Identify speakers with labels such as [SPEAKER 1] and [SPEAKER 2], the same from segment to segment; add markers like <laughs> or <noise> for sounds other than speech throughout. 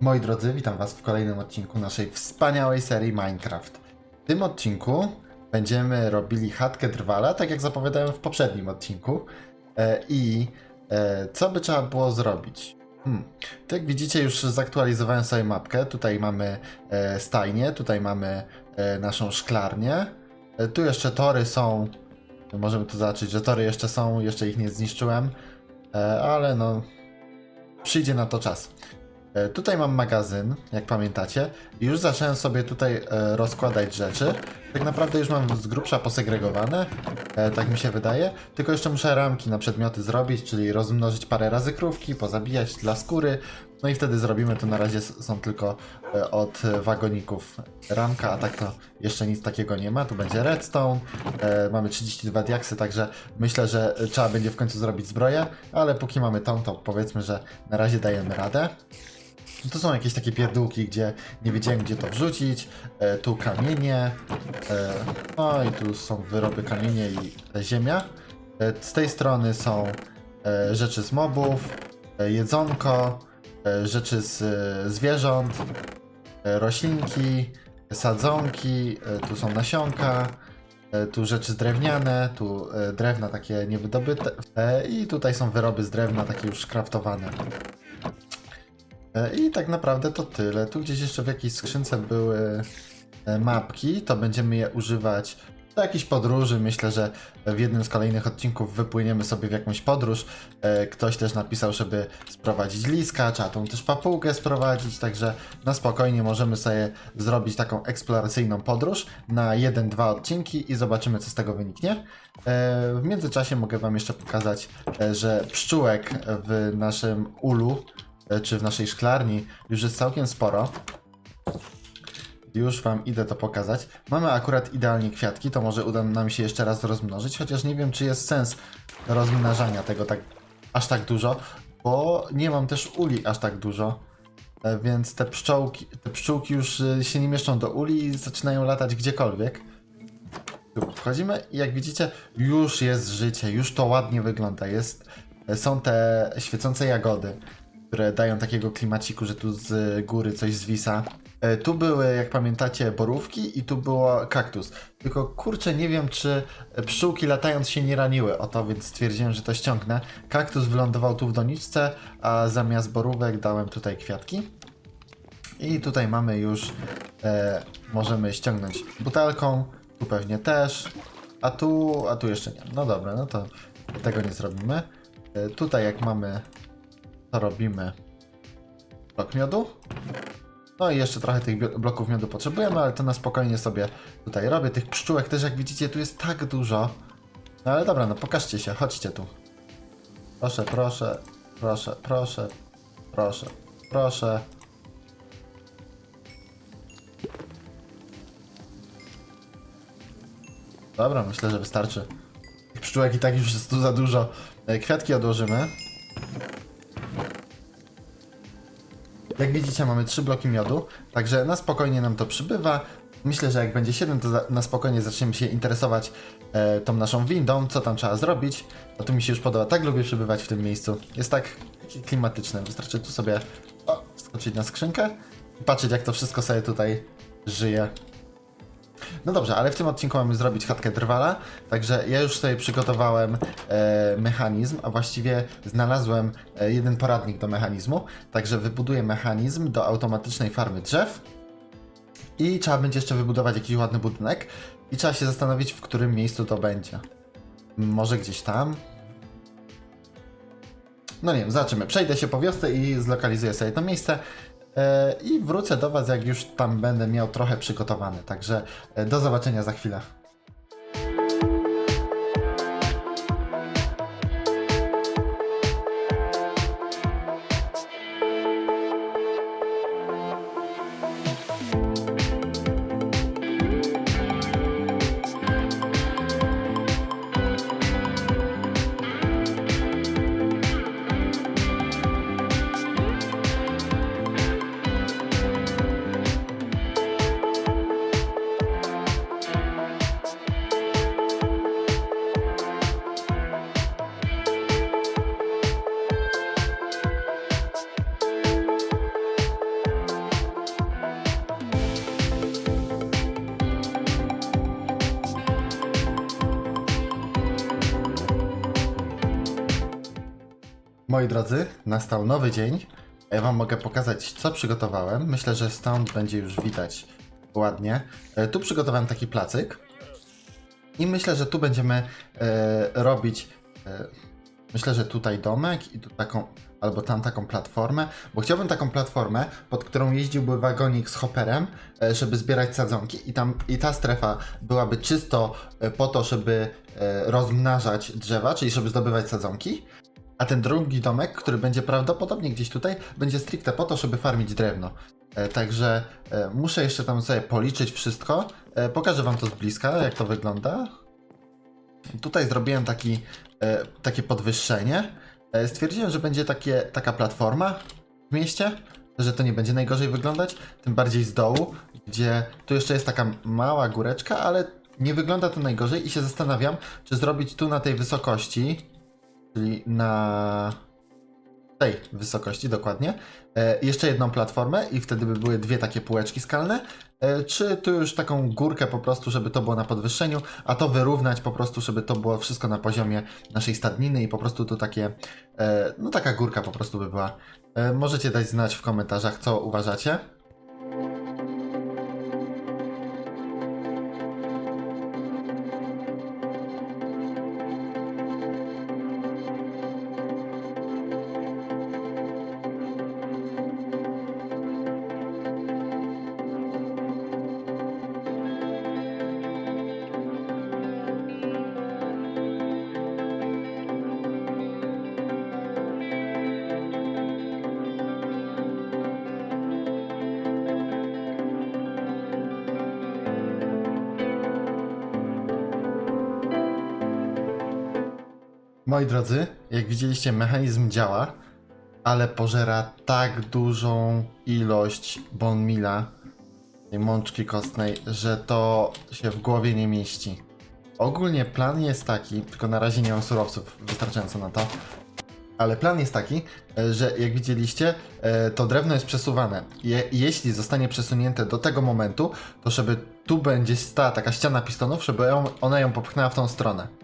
[SPEAKER 1] Moi drodzy, witam Was w kolejnym odcinku naszej wspaniałej serii Minecraft. W tym odcinku będziemy robili chatkę drwala, tak jak zapowiadałem w poprzednim odcinku. E, I e, co by trzeba było zrobić? Hmm. Tu jak widzicie, już zaktualizowałem sobie mapkę. Tutaj mamy e, stajnię, tutaj mamy e, naszą szklarnię. E, tu jeszcze tory są. Możemy tu zobaczyć, że tory jeszcze są, jeszcze ich nie zniszczyłem. E, ale no, przyjdzie na to czas. E, Tutaj mam magazyn, jak pamiętacie. I już zacząłem sobie tutaj e, rozkładać rzeczy. Tak naprawdę już mam z grubsza posegregowane, e, tak mi się wydaje. Tylko jeszcze muszę ramki na przedmioty zrobić, czyli rozmnożyć parę razy krówki, pozabijać dla skóry. No i wtedy zrobimy to. Na razie są tylko od wagoników ramka, a tak to jeszcze nic takiego nie ma. Tu będzie redstone. Mamy 32 diaksy, także myślę, że trzeba będzie w końcu zrobić zbroję. Ale póki mamy tą, to powiedzmy, że na razie dajemy radę. Tu są jakieś takie pierdółki, gdzie nie wiedziałem gdzie to wrzucić. E, tu kamienie. E, no i tu są wyroby kamienie i ziemia. E, z tej strony są e, rzeczy z mobów, e, jedzonko, e, rzeczy z e, zwierząt, e, roślinki, sadzonki, e, tu są nasionka. E, Tu rzeczy drewniane, tu e, drewna takie niewydobyte e, i tutaj są wyroby z drewna takie już kraftowane. E, I tak naprawdę to tyle. Tu gdzieś jeszcze w jakiejś skrzynce były e, mapki, to będziemy je używać do jakiejś podróży. Myślę, że w jednym z kolejnych odcinków wypłyniemy sobie w jakąś podróż. E, Ktoś też napisał, żeby sprowadzić liska, trzeba tą też papułkę sprowadzić, także na spokojnie możemy sobie zrobić taką eksploracyjną podróż na 1-2 odcinki i zobaczymy, co z tego wyniknie. W międzyczasie mogę Wam jeszcze pokazać, że pszczółek w naszym ulu czy w naszej szklarni już jest całkiem sporo. Już wam idę to pokazać. Mamy akurat idealnie kwiatki, to może uda nam się jeszcze raz rozmnożyć, chociaż nie wiem, czy jest sens rozmnażania tego tak aż tak dużo, bo nie mam też uli aż tak dużo. E, Więc te pszczołki, te pszczółki już e, się nie mieszczą do uli i zaczynają latać gdziekolwiek. Tu wchodzimy i jak widzicie, już jest życie, już to ładnie wygląda. Jest, są te świecące jagody, które dają takiego klimaciku, że tu z góry coś zwisa. E, Tu były, jak pamiętacie, borówki i tu było kaktus. Tylko kurczę, nie wiem, czy pszczółki latając się nie raniły o to, więc stwierdziłem, że to ściągnę. Kaktus wylądował tu w doniczce, a zamiast borówek dałem tutaj kwiatki. I tutaj mamy już, e, możemy ściągnąć butelką, tu pewnie też, a tu, a tu jeszcze nie. No dobra, no to tego nie zrobimy. E, tutaj jak mamy, to robimy blok miodu. No i jeszcze trochę tych bloków miodu potrzebujemy, ale to na spokojnie sobie tutaj robię. Tych pszczółek też jak widzicie tu jest tak dużo. No ale dobra, no pokażcie się, chodźcie tu. Proszę, proszę, proszę, proszę, proszę, proszę. Dobra, myślę, że wystarczy. Tych pszczółek i tak już jest tu za dużo. E, Kwiatki odłożymy. Jak widzicie, mamy trzy bloki miodu, także na spokojnie nam to przybywa. Myślę, że jak będzie 7, to na spokojnie zaczniemy się interesować e, tą naszą windą, co tam trzeba zrobić. A tu mi się już podoba, tak lubię przybywać w tym miejscu. Jest tak klimatyczne. Wystarczy tu sobie o, skoczyć na skrzynkę i patrzeć, jak to wszystko sobie tutaj żyje. No dobrze, ale w tym odcinku mamy zrobić chatkę drwala, także ja już sobie przygotowałem e, mechanizm, a właściwie znalazłem e, jeden poradnik do mechanizmu, także wybuduję mechanizm do automatycznej farmy drzew i trzeba będzie jeszcze wybudować jakiś ładny budynek i trzeba się zastanowić, w którym miejscu to będzie. Może gdzieś tam? No nie wiem, zobaczymy. Przejdę się po wiosce i zlokalizuję sobie to miejsce. E, I wrócę do Was, jak już tam będę miał trochę przygotowane. Także e, do zobaczenia za chwilę. Moi drodzy, nastał nowy dzień. Ja wam mogę pokazać, co przygotowałem. Myślę, że stąd będzie już widać ładnie. E, Tu przygotowałem taki placyk. I myślę, że tu będziemy e, robić. E, myślę, że tutaj domek i tu taką, albo tam taką platformę, bo chciałbym taką platformę, pod którą jeździłby wagonik z hopperem, e, żeby zbierać sadzonki i tam i ta strefa byłaby czysto e, po to, żeby rozmnażać drzewa, czyli żeby zdobywać sadzonki. A ten drugi domek, który będzie prawdopodobnie gdzieś tutaj, będzie stricte po to, żeby farmić drewno. E, także e, muszę jeszcze tam sobie policzyć wszystko. E, pokażę wam to z bliska, jak to wygląda. Tutaj zrobiłem taki, e, takie podwyższenie. E, stwierdziłem, że będzie takie, taka platforma w mieście, że to nie będzie najgorzej wyglądać, tym bardziej z dołu, gdzie tu jeszcze jest taka mała góreczka, ale nie wygląda to najgorzej i się zastanawiam, czy zrobić tu na tej wysokości, czyli na tej wysokości dokładnie, e, jeszcze jedną platformę i wtedy by były dwie takie półeczki skalne, e, czy tu już taką górkę po prostu, żeby to było na podwyższeniu, a to wyrównać po prostu, żeby to było wszystko na poziomie naszej stadniny i po prostu tu takie, e, no taka górka po prostu by była. Możecie dać znać w komentarzach, co uważacie. Moi drodzy, jak widzieliście, mechanizm działa, ale pożera tak dużą ilość bone meala, tej mączki kostnej, że to się w głowie nie mieści. Ogólnie plan jest taki, tylko na razie nie mam surowców wystarczająco na to, ale plan jest taki, e, że jak widzieliście, e, to drewno jest przesuwane. Je, jeśli zostanie przesunięte do tego momentu, to żeby tu będzie stała taka ściana pistonów, żeby ją, ona ją popchnęła w tą stronę.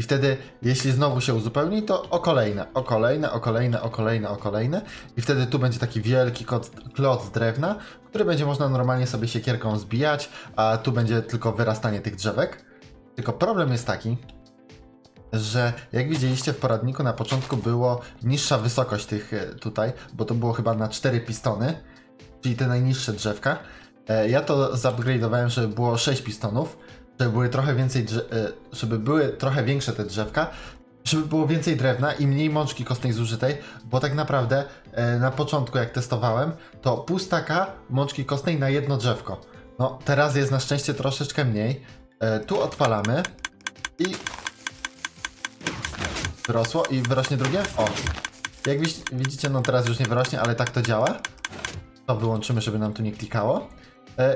[SPEAKER 1] I wtedy, jeśli znowu się uzupełni, to o kolejne, o kolejne, o kolejne, o kolejne, o kolejne. I wtedy tu będzie taki wielki kloc, kloc drewna, który będzie można normalnie sobie siekierką zbijać, a tu będzie tylko wyrastanie tych drzewek. Tylko problem jest taki, że jak widzieliście w poradniku na początku było niższa wysokość tych e, tutaj, bo to było chyba na 4 pistony, czyli te najniższe drzewka. E, Ja to zupgrade'owałem, żeby było 6 pistonów, żeby były trochę więcej, e, żeby były trochę większe te drzewka, żeby było więcej drewna i mniej mączki kostnej zużytej, bo tak naprawdę e, na początku jak testowałem, to pół mączki kostnej na jedno drzewko. No teraz jest na szczęście troszeczkę mniej. E, Tu odpalamy i wyrosło i wyrośnie drugie. O, jak widzicie, no teraz już nie wyrośnie, ale tak to działa. To wyłączymy, żeby nam tu nie klikało.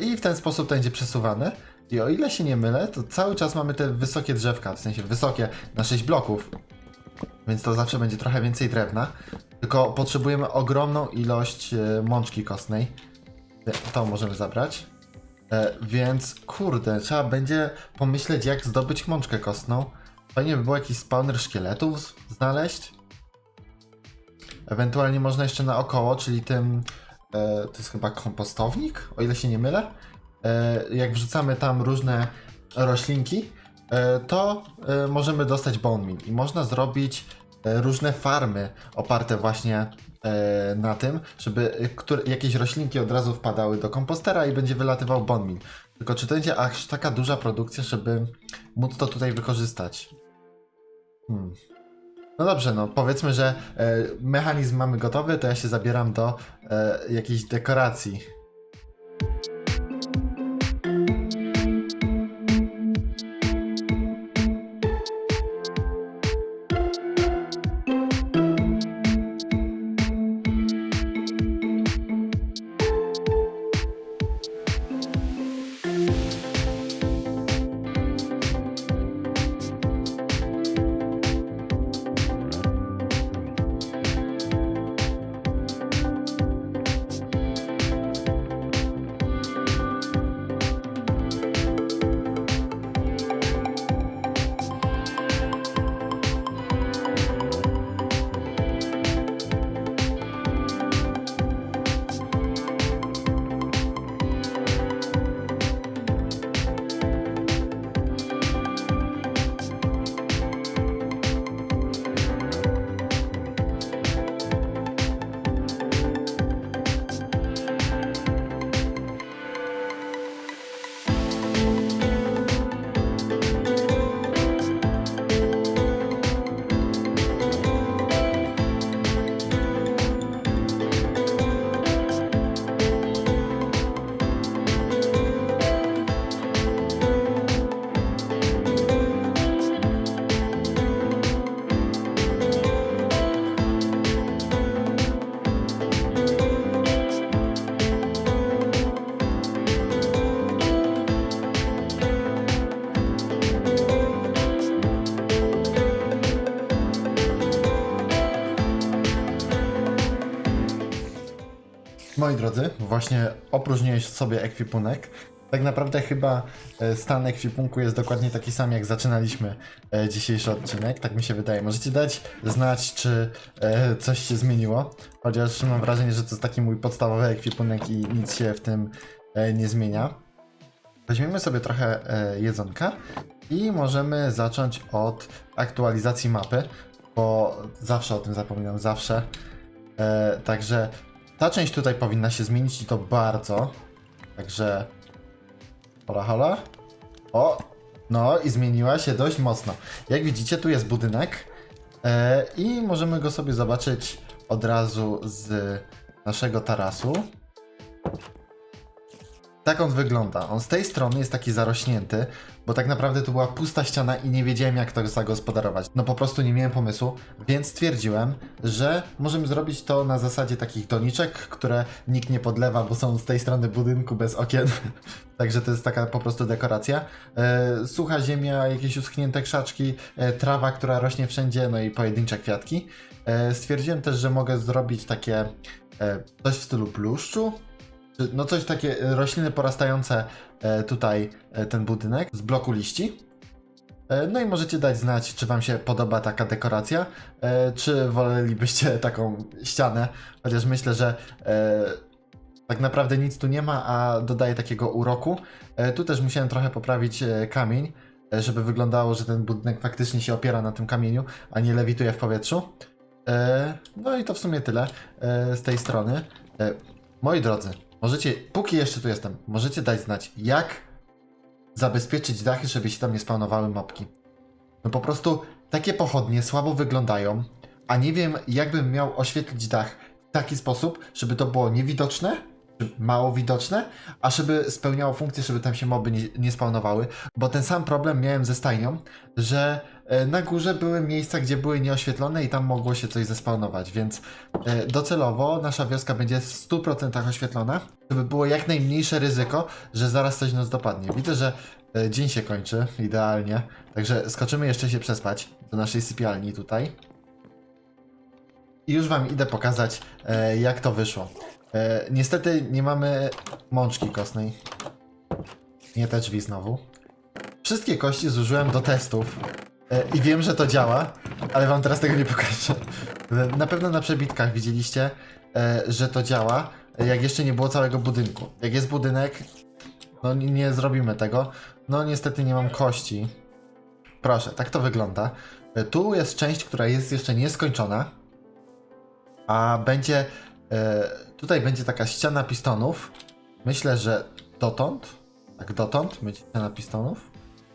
[SPEAKER 1] I w ten sposób to będzie przesuwane. I o ile się nie mylę, to cały czas mamy te wysokie drzewka, w sensie wysokie na 6 bloków. Więc to zawsze będzie trochę więcej drewna. Tylko potrzebujemy ogromną ilość e, mączki kostnej. E, To możemy zabrać. E, więc kurde, trzeba będzie pomyśleć, jak zdobyć mączkę kostną. Fajnie by było jakiś spawner szkieletów znaleźć. Ewentualnie można jeszcze naokoło, czyli tym. To jest chyba kompostownik, o ile się nie mylę. E, jak wrzucamy tam różne roślinki, e, to e, możemy dostać bone meal i można zrobić różne farmy oparte właśnie na tym, żeby jakieś roślinki od razu wpadały do kompostera i będzie wylatywał bone meal. Tylko czy to będzie aż taka duża produkcja, żeby móc to tutaj wykorzystać? Hmm. No dobrze, no powiedzmy, że e, mechanizm mamy gotowy, to ja się zabieram do e, jakiejś dekoracji. Moi drodzy, właśnie opróżniłeś sobie ekwipunek. Tak naprawdę chyba e, stan ekwipunku jest dokładnie taki sam, jak zaczynaliśmy e, dzisiejszy odcinek, tak mi się wydaje. Możecie dać znać, czy e, coś się zmieniło, chociaż mam wrażenie, że to jest taki mój podstawowy ekwipunek i nic się w tym nie zmienia. Weźmiemy sobie trochę jedzonka i możemy zacząć od aktualizacji mapy, bo zawsze o tym zapominam, zawsze. Także ta część tutaj powinna się zmienić i to bardzo. Także. Hola, hola. O! No i zmieniła się dość mocno. Jak widzicie, tu jest budynek e, i możemy go sobie zobaczyć od razu z naszego tarasu. Tak on wygląda. On z tej strony jest taki zarośnięty, bo tak naprawdę to była pusta ściana i nie wiedziałem jak to zagospodarować. No po prostu nie miałem pomysłu, więc stwierdziłem, że możemy zrobić to na zasadzie takich doniczek, które nikt nie podlewa, bo są z tej strony budynku bez okien. <laughs> Także to jest taka po prostu dekoracja. E, sucha ziemia, jakieś uschnięte krzaczki, e, trawa, która rośnie wszędzie, no i pojedyncze kwiatki. E, stwierdziłem też, że mogę zrobić takie coś w stylu bluszczu, czy- no coś takie e, rośliny porastające e, tutaj e, ten budynek z bloku liści. No i możecie dać znać, czy Wam się podoba taka dekoracja, czy wolelibyście <laughs> taką ścianę, chociaż myślę, że tak naprawdę nic tu nie ma, a dodaje takiego uroku. Tu też musiałem trochę poprawić kamień, żeby wyglądało, że ten budynek faktycznie się opiera na tym kamieniu, a nie lewituje w powietrzu. No i to w sumie tyle z tej strony. Moi drodzy, możecie, póki jeszcze tu jestem, możecie dać znać, jak zabezpieczyć dachy, żeby się tam nie spawnowały mopki. No po prostu takie pochodnie słabo wyglądają, a nie wiem, jakbym miał oświetlić dach w taki sposób, żeby to było niewidoczne, mało widoczne, a żeby spełniało funkcję, żeby tam się moby nie, nie spawnowały, bo ten sam problem miałem ze stajnią, że e, na górze były miejsca, gdzie były nieoświetlone i tam mogło się coś zespawnować, więc e, docelowo nasza wioska będzie w 100% oświetlona, żeby było jak najmniejsze ryzyko, że zaraz coś nas dopadnie. Widzę, że e, dzień się kończy, idealnie, także skoczymy jeszcze się przespać do naszej sypialni tutaj. I już wam idę pokazać, jak to wyszło. E, niestety nie mamy mączki kostnej. Nie te drzwi znowu. Wszystkie kości zużyłem do testów e, i wiem, że to działa, ale wam teraz tego nie pokażę. E, Na pewno na przebitkach widzieliście, e, że to działa, jak jeszcze nie było całego budynku. Jak jest budynek, no nie, nie zrobimy tego. No niestety nie mam kości. Proszę, tak to wygląda. E, Tu jest część, która jest jeszcze nieskończona, a będzie e, tutaj będzie taka ściana pistonów. Myślę, że dotąd, tak dotąd będzie ściana pistonów.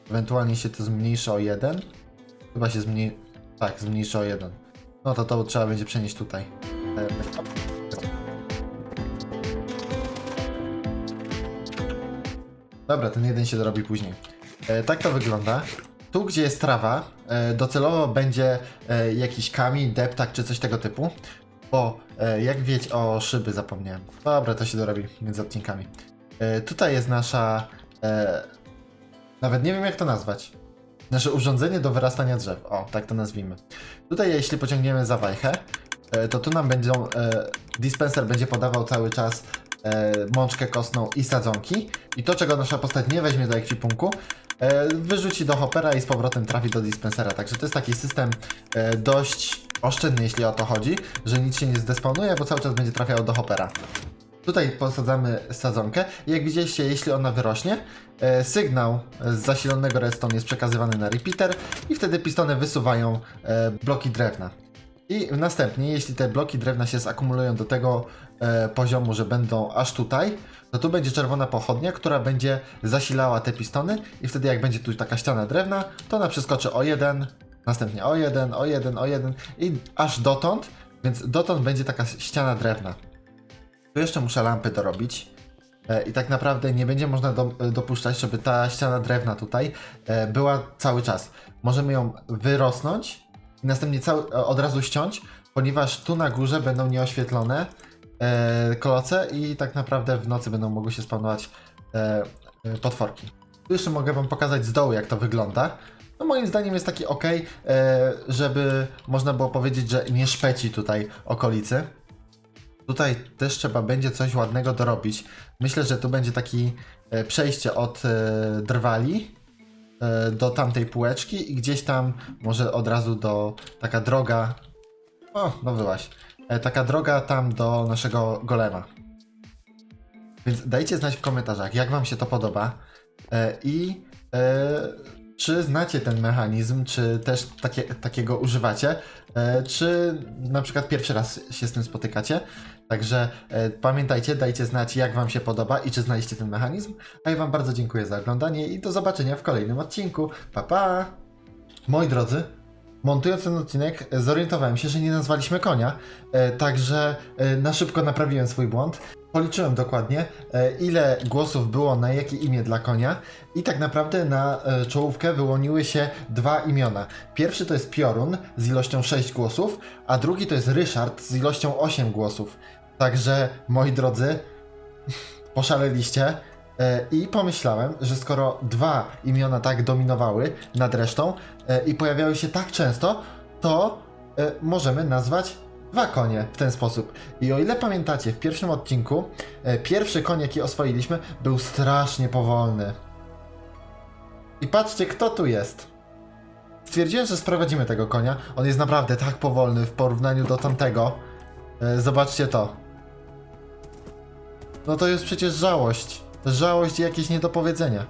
[SPEAKER 1] Ewentualnie się to zmniejszy o jeden. Chyba się zmniej... Tak, zmniejszy o jeden. No to to trzeba będzie przenieść tutaj. Dobra, ten jeden się dorobi później. E, tak to wygląda. Tu, gdzie jest trawa, e, docelowo będzie e, jakiś kamień, deptak czy coś tego typu. Bo e, jak wiecie, o szyby zapomniałem. Dobra, to się dorobi między odcinkami. E, tutaj jest nasza. E, nawet nie wiem jak to nazwać. Nasze urządzenie do wyrastania drzew. O, tak to nazwijmy. Tutaj, jeśli pociągniemy za wajchę, e, to tu nam będą. E, dispenser będzie podawał cały czas e, mączkę kostną i sadzonki. I to, czego nasza postać nie weźmie do ekwipunku, e, wyrzuci do hopera i z powrotem trafi do dispensera. Także to jest taki system e, dość oszczędny, jeśli o to chodzi, że nic się nie zdespawnuje, bo cały czas będzie trafiało do hopera. Tutaj posadzamy sadzonkę jak widzieliście, jeśli ona wyrośnie, e, sygnał z zasilonego redstone jest przekazywany na repeater i wtedy pistony wysuwają e, bloki drewna. I następnie, jeśli te bloki drewna się zakumulują do tego e, poziomu, że będą aż tutaj, to tu będzie czerwona pochodnia, która będzie zasilała te pistony i wtedy jak będzie tu taka ściana drewna, to ona przeskoczy o jeden, następnie o jeden, o jeden, o jeden i aż dotąd, więc dotąd będzie taka ściana drewna. Tu jeszcze muszę lampy dorobić. E, I tak naprawdę nie będzie można do, dopuszczać, żeby ta ściana drewna tutaj e, była cały czas. Możemy ją wyrosnąć i następnie cały, e, od razu ściąć, ponieważ tu na górze będą nieoświetlone e, i tak naprawdę w nocy będą mogły się spawnować e, e, potworki. Tu jeszcze mogę wam pokazać z dołu jak to wygląda. No moim zdaniem jest taki ok, e, żeby można było powiedzieć, że nie szpeci tutaj okolicy. Tutaj też trzeba będzie coś ładnego dorobić. Myślę, że tu będzie taki e, przejście od e, drwali do tamtej półeczki i gdzieś tam może od razu do taka droga. O, no byłaś. E, taka droga tam do naszego golema. Więc dajcie znać w komentarzach, jak Wam się to podoba i czy znacie ten mechanizm, czy też takie, takiego używacie, e, czy na przykład pierwszy raz się z tym spotykacie. Także e, pamiętajcie, dajcie znać, jak Wam się podoba i czy znaliście ten mechanizm. A ja Wam bardzo dziękuję za oglądanie i do zobaczenia w kolejnym odcinku. Pa, pa! Moi drodzy, montując ten odcinek, zorientowałem się, że nie nazwaliśmy konia, e, także na szybko naprawiłem swój błąd. Policzyłem dokładnie, e, ile głosów było na jakie imię dla konia i tak naprawdę na e, czołówkę wyłoniły się dwa imiona. Pierwszy to jest Piorun z ilością 6 głosów, a drugi to jest Ryszard z ilością 8 głosów. Także, moi drodzy, <laughs> poszaleliście e, i pomyślałem, że skoro dwa imiona tak dominowały nad resztą i pojawiały się tak często, to możemy nazwać dwa konie w ten sposób. I o ile pamiętacie, w pierwszym odcinku e, pierwszy koń, jaki oswoiliśmy, był strasznie powolny. I patrzcie, kto tu jest. Stwierdziłem, że sprowadzimy tego konia. On jest naprawdę tak powolny w porównaniu do tamtego. E, Zobaczcie to. No to jest przecież żałość. Żałość i jakieś niedopowiedzenia.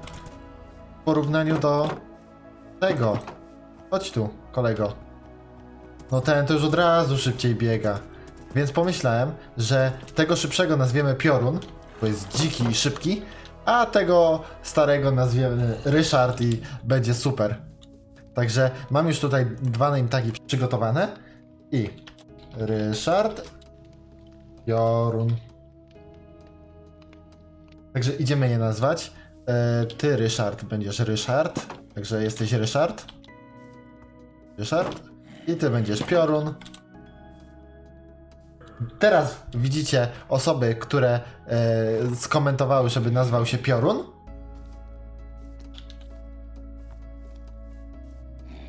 [SPEAKER 1] W porównaniu do tego. Chodź tu, kolego. No ten to już od razu szybciej biega. Więc pomyślałem, że tego szybszego nazwiemy Piorun, bo jest dziki i szybki, a tego starego nazwiemy Ryszard i będzie super. Także mam już tutaj dwa name tagi przygotowane i Ryszard, Piorun. Także idziemy je nazwać. E, ty, Ryszard, będziesz Ryszard. Także jesteś Ryszard. Ryszard. I ty będziesz Piorun. Teraz widzicie osoby, które e, skomentowały, żeby nazwał się Piorun.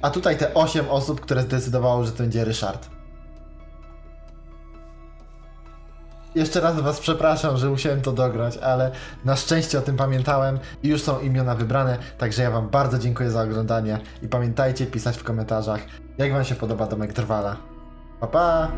[SPEAKER 1] A tutaj te 8 osób, które zdecydowało, że to będzie Ryszard. Jeszcze raz was przepraszam, że musiałem to dograć, ale na szczęście o tym pamiętałem i już są imiona wybrane, także ja wam bardzo dziękuję za oglądanie i pamiętajcie pisać w komentarzach, jak wam się podoba domek Drwala. Pa pa!